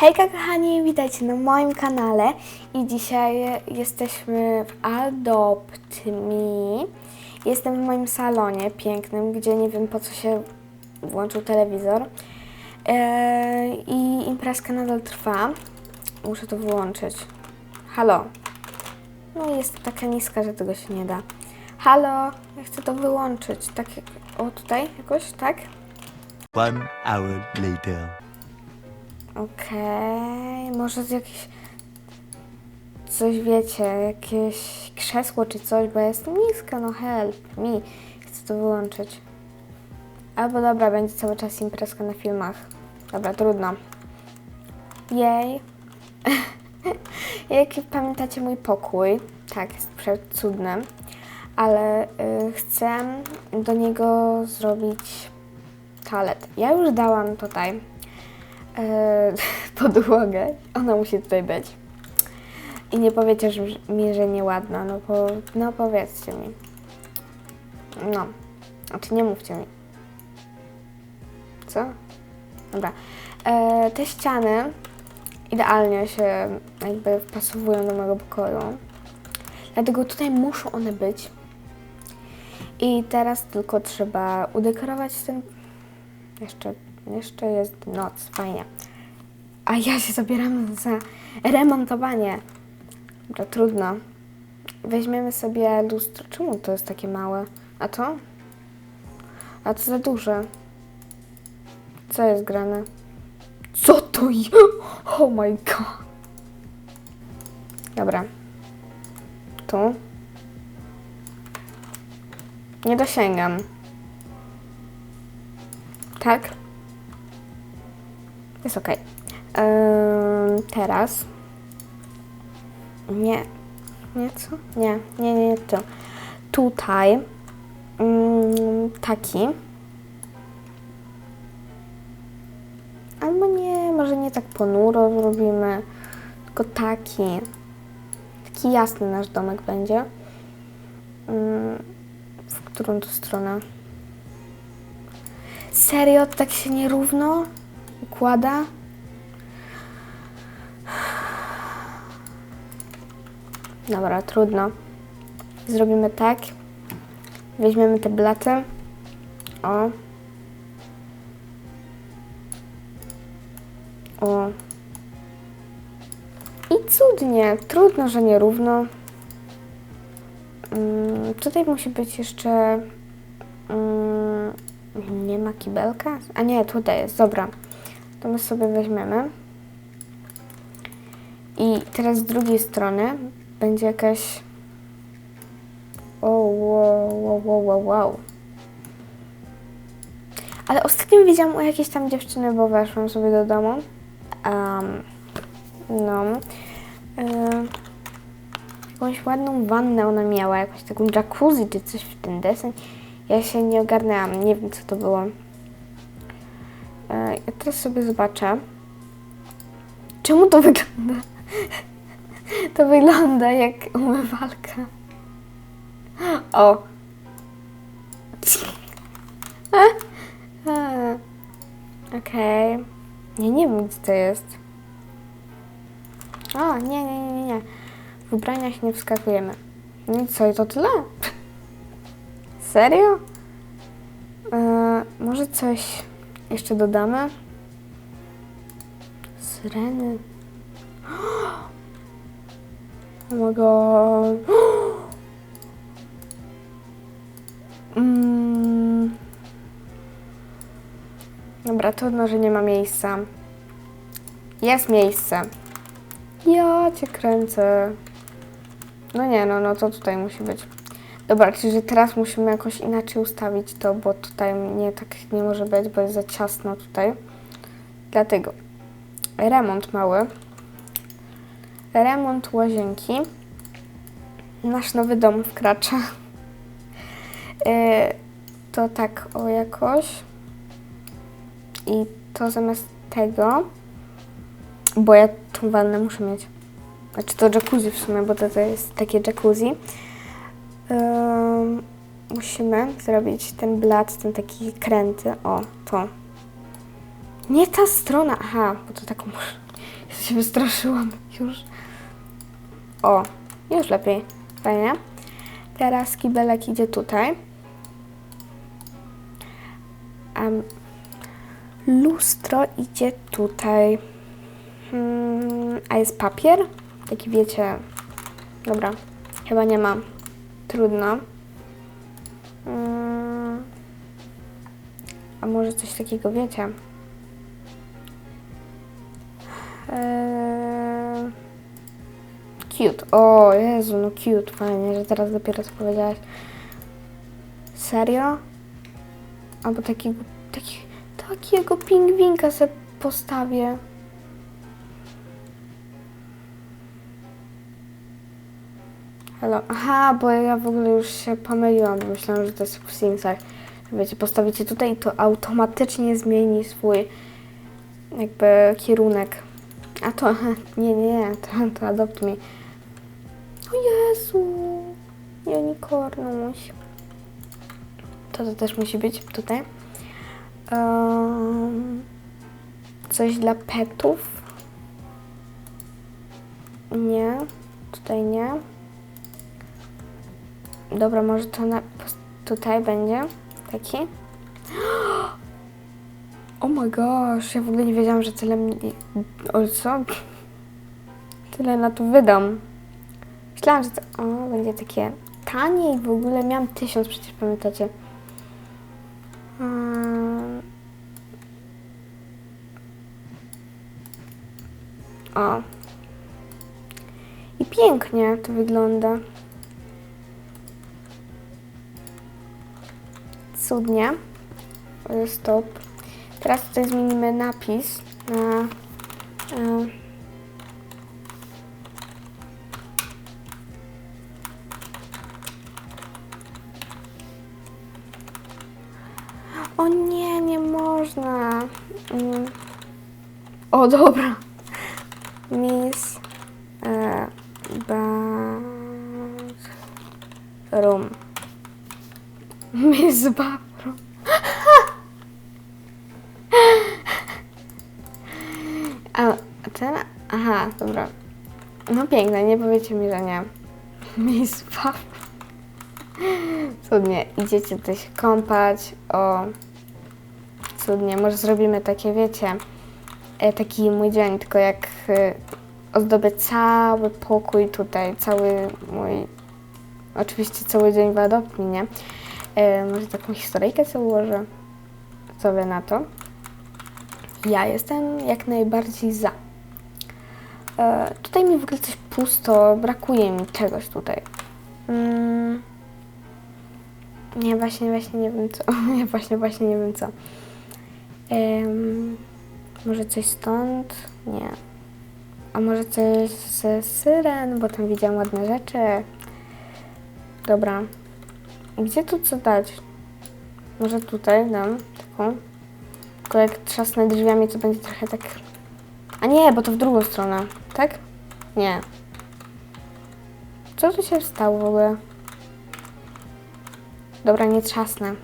Hejka kochani, witajcie na moim kanale i dzisiaj jesteśmy w Adopt Me. Jestem w moim salonie pięknym, gdzie nie wiem po co się włączył telewizor Eee, i imprezka nadal trwa. Muszę to wyłączyć. Halo. No jest taka niska, że tego się nie da. Halo, ja chcę to wyłączyć. Tak o tutaj jakoś, tak? One hour later. Okej, może z jakieś coś wiecie, jakieś krzesło czy coś, bo ja jestem niska, no help me. Chcę to wyłączyć. Albo dobra, będzie cały czas imprezka na filmach. Dobra, trudno. Jej. Jak pamiętacie mój pokój, tak, jest przecudny, ale y, chcę do niego zrobić toalet. Ja już dałam tutaj e, podłogę. Ona musi tutaj być. I nie powiecie że, mi, że nieładna, no, po, no powiedzcie mi. No. Znaczy nie mówcie mi. Co? Dobra. E, te ściany idealnie się jakby wpasowują do mojego pokoju. Dlatego tutaj muszą one być. I teraz tylko trzeba udekorować ten jeszcze, jeszcze jest noc, fajnie. A ja się zabieram za remontowanie. Dobra, trudno. Weźmiemy sobie lustro. Czemu to jest takie małe? A to? A to za duże. Co jest grane? Co to jest? Oh my god. Dobra. Tu. Nie dosięgam. Tak? Jest ok. teraz. Nie. Nie co? Nie, nie, nie, nie to. Tutaj. Ym, taki. Albo nie, może nie tak ponuro zrobimy. Tylko taki. Taki jasny nasz domek będzie. Ym, w którą to stronę? Serio, tak się nierówno układa? Dobra, trudno. Zrobimy tak. Weźmiemy te blaty. O. O. I cudnie. Trudno, że nierówno. Mm, tutaj musi być jeszcze... Mm, nie ma kibelka? A nie, tutaj jest, dobra. To my sobie weźmiemy. I teraz z drugiej strony będzie jakaś... O, wow, wow, wow, wow, wow. Ale ostatnio widziałam u jakiejś tam dziewczyny, bo weszłam sobie do domu. Um, no. Y, jakąś ładną wannę ona miała, jakąś taką jacuzzi czy coś w ten deseń. Ja się nie ogarnęłam, nie wiem co to było. E, Ja teraz sobie zobaczę. Czemu to wygląda? To wygląda jak umywalka. O! E, Okej. Nie, nie wiem gdzie to jest. O, nie, nie, nie, nie. W ubraniach nie wskakujemy. No co, i to tyle? Serio? E, może coś jeszcze dodamy? Syreny. Oh my god. Mm. Dobra, trudno, że nie ma miejsca. Jest miejsce. Ja cię kręcę. No nie, no, no to tutaj musi być. Dobra, czyli teraz musimy jakoś inaczej ustawić to, bo tutaj nie tak nie może być, bo jest za ciasno tutaj. Dlatego remont mały. Remont łazienki. Nasz nowy dom wkracza. Yy, to tak o jakoś. I to zamiast tego, bo ja tą wannę muszę mieć. Znaczy to jacuzzi w sumie, bo to, to jest takie jacuzzi. Musimy zrobić ten blat, ten taki kręty. O, to. Nie ta strona. Aha, bo to taką. Ja się wystraszyłam już. O, już lepiej. Fajnie. Teraz kibelek idzie tutaj. A lustro idzie tutaj. Hmm, a jest papier? Taki wiecie. Dobra, chyba nie ma. Trudno. Mm, a może coś takiego wiecie? Eee, cute. O Jezu, no cute. Fajnie, że teraz dopiero to powiedziałaś. Serio? Albo takiego, taki, takiego pingwinka sobie postawię. Aha, bo ja w ogóle już się pomyliłam. Myślałam, że to jest w Simsach. Wiecie, postawicie tutaj to automatycznie zmieni swój jakby kierunek. A to, nie, nie, to, to adopt me. O Jezu, unicornuś. To to też musi być tutaj. Um, coś dla petów. Nie, tutaj nie. Dobra, może to na, tutaj będzie taki. Oh my gosh, ja w ogóle nie wiedziałam, że tyle mi... O co? Tyle na to wydam. Myślałam, że to o, będzie takie tanie i w ogóle miałam tysiąc, przecież pamiętacie. Mm. O. I pięknie to wygląda. Cudnie. Ale Stop. Teraz tutaj zmienimy napis na... E, o nie, nie można. Mm. O, dobra. Miss e, Bathroom. Miss Bathroom. A ten? Aha, dobra. No piękne, nie powiecie mi, że nie. Miss Bathroom. Cudnie, idziecie tutaj się kąpać, o... Cudnie, może zrobimy takie, wiecie, e, taki mój dzień, tylko jak e, ozdobię cały pokój tutaj, cały mój, oczywiście cały dzień w Adopt nie? E, może taką historyjkę sobie ułożę. Co wy na to? Ja jestem jak najbardziej za. E, tutaj mi w ogóle coś pusto, brakuje mi czegoś tutaj. Mm. Nie, właśnie, właśnie nie wiem co. Nie, właśnie, właśnie nie wiem co. Może coś stąd? Nie. A może coś ze syren, bo tam widziałam ładne rzeczy. Dobra. Gdzie tu co dać? Może tutaj dam taką. Tylko jak trzasnę drzwiami, to będzie trochę tak... A nie, bo to w drugą stronę, tak? Nie. Co tu się stało w ogóle? Dobra, nie trzasnę.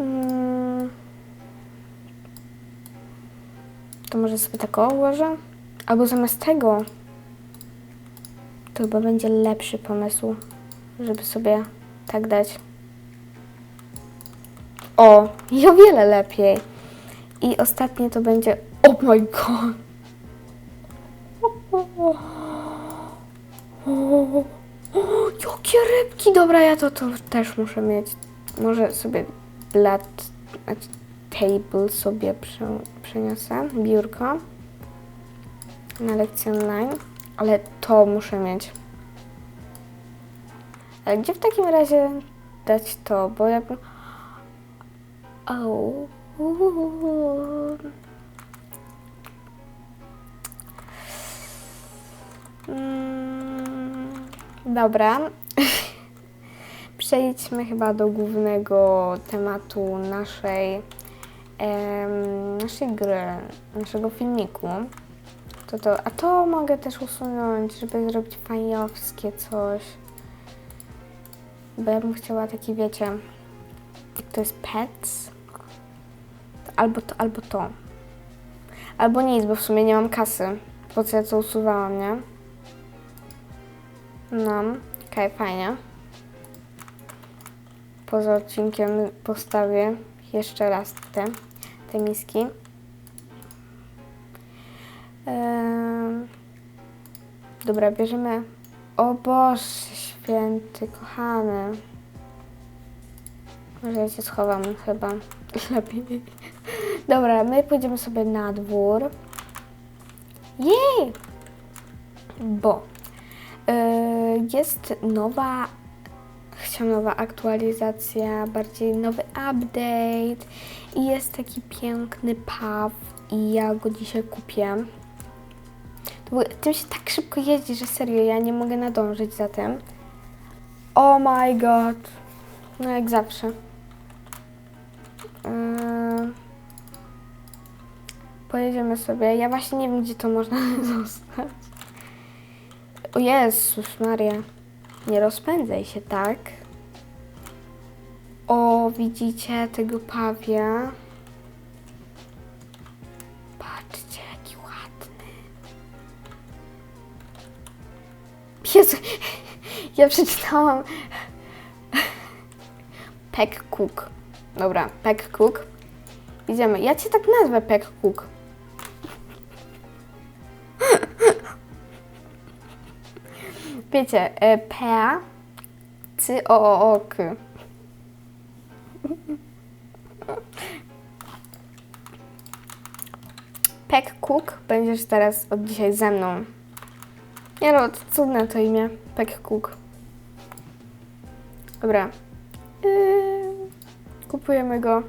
Mm. To może sobie tak ułożę? Albo zamiast tego to chyba będzie lepszy pomysł, żeby sobie tak dać. O, i o wiele lepiej. I ostatnie to będzie... Oh my god! O, jakie rybki! Dobra, ja to, to też muszę mieć. Może sobie blat znaczy table sobie prze, przeniosę, biurko na lekcję online, ale to muszę mieć. Ale gdzie w takim razie dać to? Bo ja. O. Mm, Dobra. Przejdźmy chyba do głównego tematu naszej, em, naszej gry, naszego filmiku. To to, a to mogę też usunąć, żeby zrobić fajowskie coś. Bo ja bym chciała taki, wiecie, to jest pets. albo to, albo to. Albo nic, bo w sumie nie mam kasy. Po co ja co usuwałam, nie? No, okej, fajnie. Poza odcinkiem postawię jeszcze raz te, te miski. Em, dobra, bierzemy. O Boże święty, kochany. Może ja się schowam chyba. Lepiej. Dobra, my pójdziemy sobie na dwór. Jej! Bo y, jest nowa, chciałam nowa aktualizacja, bardziej nowy update i jest taki piękny pub i ja go dzisiaj kupię. Tym się tak szybko jeździ, że serio, ja nie mogę nadążyć za tym. Oh my god. No jak zawsze. Yy, Pojedziemy sobie. Ja właśnie nie wiem, gdzie to można zostać. O Jezus Maria. Nie rozpędzaj się tak. O, widzicie tego pawia? Ja przeczytałam Peck Cook. Dobra, Peck Cook. Idziemy. Ja cię tak nazwę Peck Cook. Wiecie, e, P, C, O, O, O, K. Peck Cook będziesz teraz od dzisiaj ze mną. Nie no, cudne to imię. Peck Cook. Dobra. Yy, kupujemy go.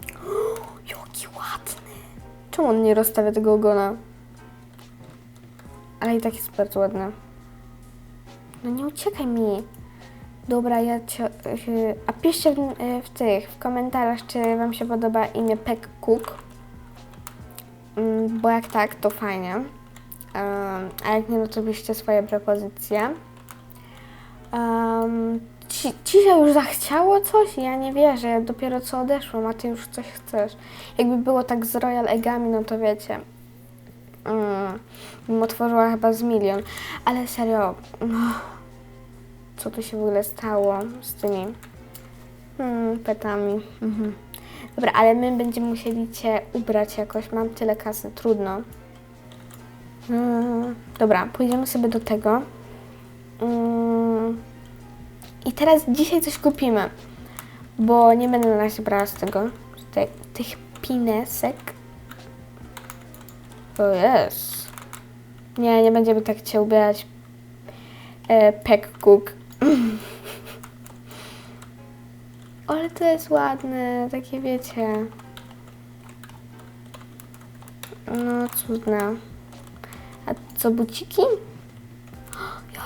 Jaki ładny. Czemu on nie rozstawia tego ogona? Ale i tak jest bardzo ładny. No nie uciekaj mi. Dobra, ja cię... yy, A piszcie w, yy, w tych, w komentarzach, czy wam się podoba imię Peck Cook. Mm, Bo jak tak, to fajnie. A jak nie, no to piszcie swoje propozycje. Um, ci, ci się już zachciało coś? Ja nie wierzę, ja dopiero co odeszłam, a ty już coś chcesz. Jakby było tak z Royal Eggami, no to wiecie. Mm, bym otworzyła chyba z milion. Ale serio, no, co tu się w ogóle stało z tymi mm, petami? Mhm. Dobra, ale my będziemy musieli Cię ubrać jakoś. Mam tyle kasy, trudno. Mm, dobra, pójdziemy sobie do tego. Mm, I teraz dzisiaj coś kupimy, bo nie będę na razie brała z tego, z te, tych pinesek. O jest. Nie, nie będziemy tak Cię ubierać. E, Peck Cook. Ale to jest ładne, takie wiecie. No, cudne. A co, buciki?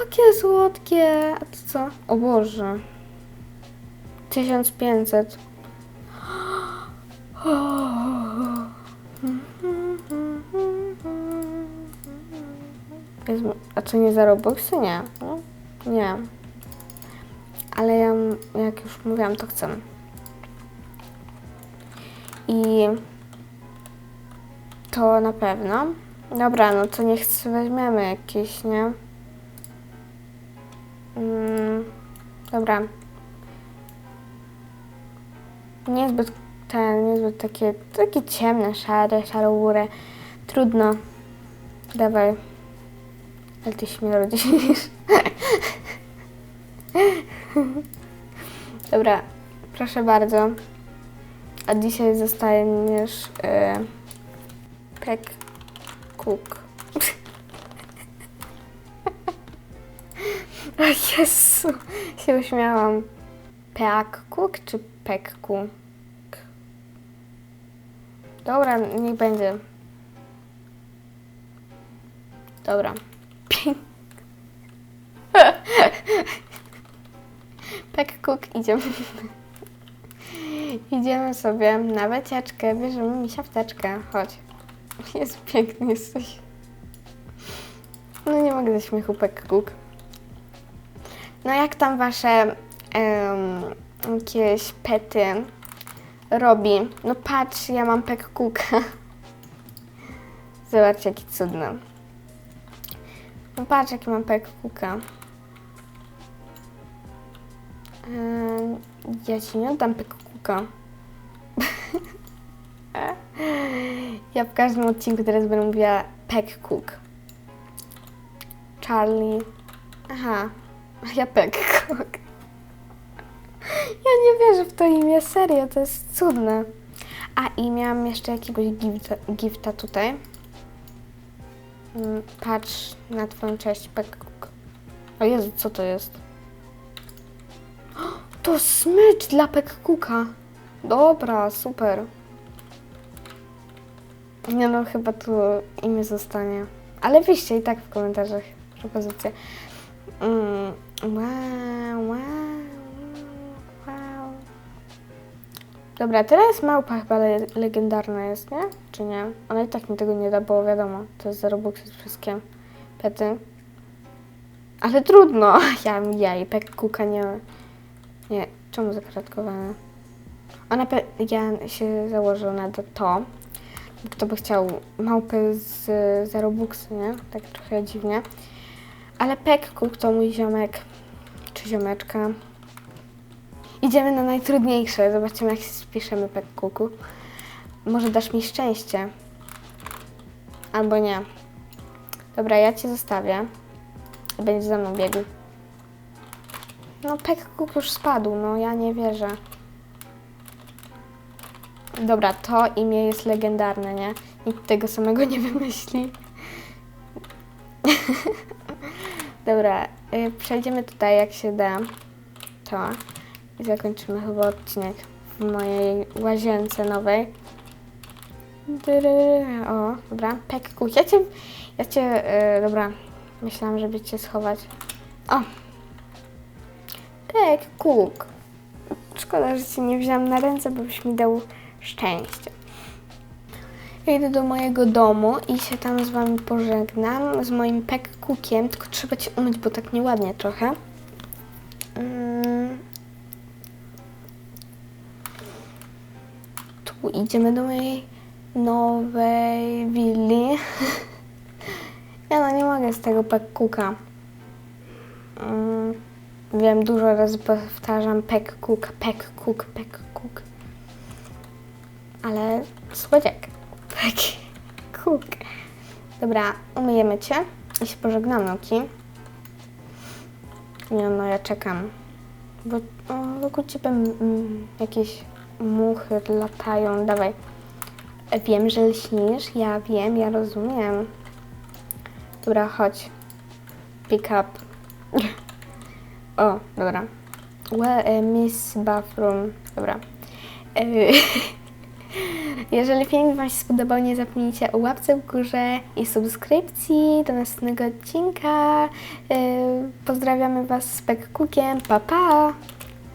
Jakie słodkie! A to co? O Boże. 1500. Jest, a co nie za Robuxy? Nie. No, nie. Ale ja, jak już mówiłam, to chcę. I to na pewno. Dobra, no to niech weźmiemy jakieś, nie? Mm, dobra. Niezbyt ten, niezbyt takie, takie ciemne, szare, szaroure. Trudno. Dawaj. Ale ty śmierdzisz. Dobra, proszę bardzo. A dzisiaj zostaniesz y, Peck Cook. O Jezu, się uśmiałam. Peck Cook czy Peck Cook? Dobra, niech będzie. Dobra. Peck Cook, idziemy. Idziemy sobie na wycieczkę, bierzemy mi siateczkę. Chodź. Jest piękny jesteś. No nie mogę ze śmiechu Peck Cook. No jak tam wasze em, jakieś pety? robi. No patrz, ja mam pek kuka. Zobacz, jaki cudny. No patrz, jaki mam pek kuka. Ehm, ja ci nie oddam pek kuka. ja w każdym odcinku teraz będę mówiła pek cook. Charlie. Aha, ja pek cook. Ja nie wierzę w to imię, serio, to jest cudne. A i miałam jeszcze jakiegoś gifta, gifta tutaj. Mm, Patrz na twoją cześć, pek cook. O Jezu, co to jest? To smycz dla Pekkuka. Dobra, super. Nie no, chyba tu imię zostanie. Ale piszcie i tak w komentarzach propozycje. Mm, wow, wow, wow. Dobra, teraz małpa chyba le legendarna jest, nie? Czy nie? Ona i tak mi tego nie da, bo wiadomo, to jest za Robuxy wszystkie pety. Ale trudno. Ja, ja i Pekkuka nie... Nie, czemu zakratkowane? Ona, pe- ja się założę na to, to. Kto by chciał małpy z, z Robuxy, nie? Tak trochę dziwnie. Ale Pekku to mój ziomek, czy ziomeczka. Idziemy na najtrudniejsze. Zobaczymy, jak się spiszemy Pekkuku. Może dasz mi szczęście. Albo nie. Dobra, ja cię zostawię. Będziesz za mną biegł. No, Pekkuk już spadł, no ja nie wierzę. Dobra, to imię jest legendarne, nie? Nikt tego samego nie wymyśli. Dobra, y, przejdziemy tutaj jak się da. To. I zakończymy chyba odcinek w mojej łazience nowej. O, dobra, Pekkuk. Ja cię, ja cię, y, dobra, myślałam, żeby cię schować. O, tak, kuk. Szkoda, że cię nie wziąłem na ręce, bo byś mi dał szczęście. Idę do mojego domu i się tam z wami pożegnam. Z moim pek kukiem, tylko trzeba cię umyć, bo tak nieładnie trochę. Mm. Tu idziemy do mojej nowej willi. ja no nie mogę z tego pek kuka. Mm. Wiem, dużo razy powtarzam pek cook, pek cook, pek cook. Ale słodziak. Pek cook. Dobra, umyjemy cię i się pożegnamy, ok? Nie no, ja czekam. Bo o, wokół ciebie mm, jakieś muchy latają. Dawaj. Wiem, że lśnisz. Ja wiem, ja rozumiem. Dobra, chodź. Pick up. O, dobra. Well, e, Miss Bathroom. Dobra. Jeżeli film Wam się spodobał, nie zapomnijcie o łapce w górze i subskrypcji. Do następnego odcinka. E, Pozdrawiamy Was z Pekkukiem. Pa, pa!